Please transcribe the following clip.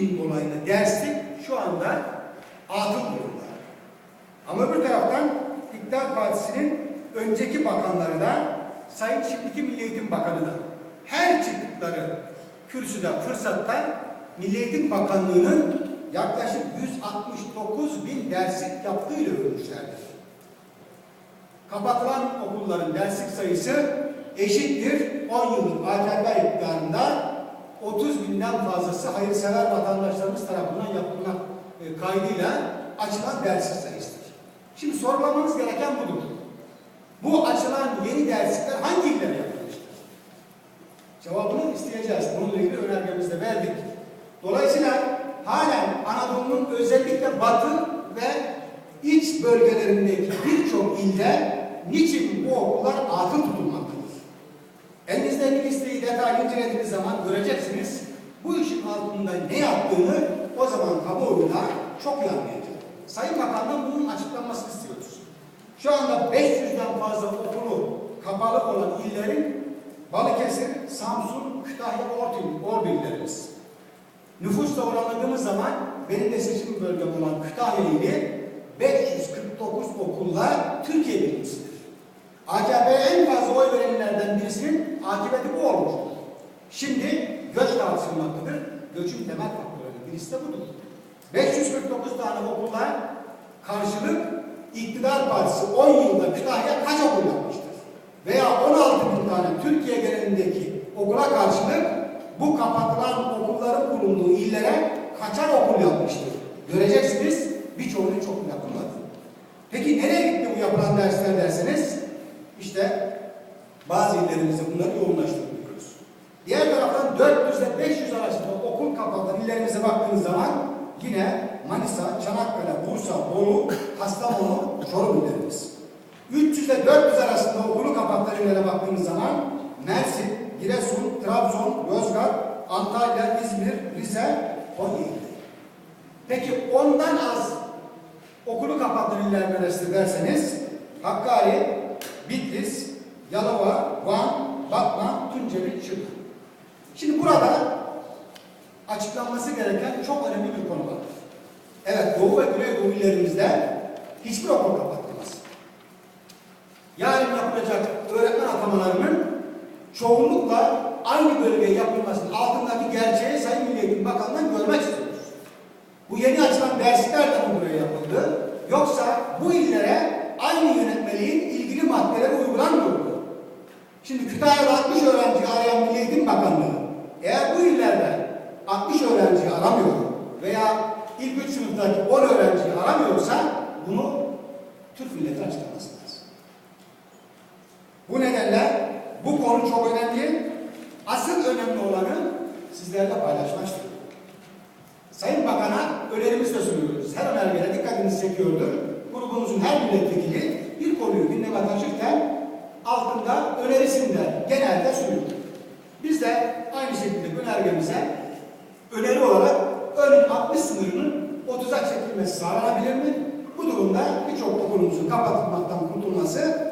bin dolayında derslik şu anda atıl durumda. Ama öbür taraftan İktidar Partisi'nin önceki bakanları da Sayın şimdiki Milli Eğitim Bakanı da her çıktıkları kürsüde fırsatta Milli Eğitim Bakanlığı'nın yaklaşık 169 bin derslik yaptığıyla övülmüşlerdir. Kapatılan okulların derslik sayısı eşittir 10 yıllık AKP iktidarında 30 binden fazlası hayırsever vatandaşlarımız tarafından yapılmak e, kaydıyla açılan derslik sayısıdır. Şimdi sorgulamamız gereken budur. Bu açılan yeni derslikler hangi illere yapılmıştır? Cevabını isteyeceğiz. Bununla ilgili önergemizi de verdik. Dolayısıyla halen Anadolu'nun özellikle batı ve iç bölgelerindeki birçok ilde niçin bu okullar atıl tutulmaktadır? Elinizdeki listeyi detaylı incelediğiniz zaman göreceksiniz. Bu işin altında ne yaptığını o zaman kamuoyuna çok iyi anlayacak. Sayın Bakan'dan bunun açıklanmasını istiyoruz. Şu anda 500'den fazla okulu kapalı olan illerin Balıkesir, Samsun, Kütahya, Ordu, Ordu illerimiz. Nüfusla oranladığımız zaman benim de seçim bölgem olan Kütahya ili 549 okulla Türkiye birincisidir. AKP'ye en fazla oy verenlerden birisinin akıbeti bu olmuştur. Şimdi göç. Göçün temel faktörlerinden birisi de budur. 549 tane okulla karşılık iktidar partisi 10 yılda Kütahya kaç okul yapmıştır? Veya 16 bin tane Türkiye genelindeki okula karşılık bu kapatılan okulların bulunduğu illere kaçar okul yapmıştır? Göreceksiniz birçoğunu çok yapılmadı. Peki nereye gitti bu yapılan dersler derseniz işte bazı illerimizde bunları yoğunlaştırıyoruz. Diğer illerimize baktığınız zaman yine Manisa, Çanakkale, Bursa, Bolu, Kastamonu, Çorum illerimiz. 300 ile 400 arasında okulu kapatılan illere baktığınız zaman Mersin, Giresun, Trabzon, Yozgat, Antalya, İzmir, Rize, Konya. Peki ondan az okulu kapatılan iller derseniz Hakkari, Bitlis, Yalova, Van, Batman, Tunceli, Şırnak. Şimdi burada açıklanması gereken çok önemli bir konu var. Evet Doğu ve Güneydoğu illerimizde hiçbir okul kapatılmaz. Yarın yapılacak öğretmen atamalarının çoğunlukla aynı bölgeye yapılmasının altındaki gerçeği Sayın Milli Eğitim Bakanı'ndan görmek istiyoruz. Bu yeni açılan derslikler de buraya yapıldı? Yoksa bu illere aynı yönetmeliğin ilgili maddeleri uygulanmıyor? Şimdi Kütahya'da 60 öğrenci arayan Milli Eğitim Bakanlığı eğer bu illerde 60 öğrenci aramıyor veya ilk üç sınıftaki 10 öğrenciyi aramıyorsa bunu Türk milleti açıklaması. Bu nedenle bu konu çok önemli. Asıl önemli olanı sizlerle paylaşmak istiyorum. Sayın Bakan'a önerimizi de sunuyoruz. Her önergede dikkatinizi çekiyordur. Grubumuzun her milletvekili bir konuyu gündeme taşırken altında önerisini de genelde sunuyor. Biz de aynı şekilde önergemize öneri olarak örneğin 60 sınırının 30'a çekilmesi sağlanabilir mi? Bu durumda birçok okulumuzun kapatılmaktan kurtulması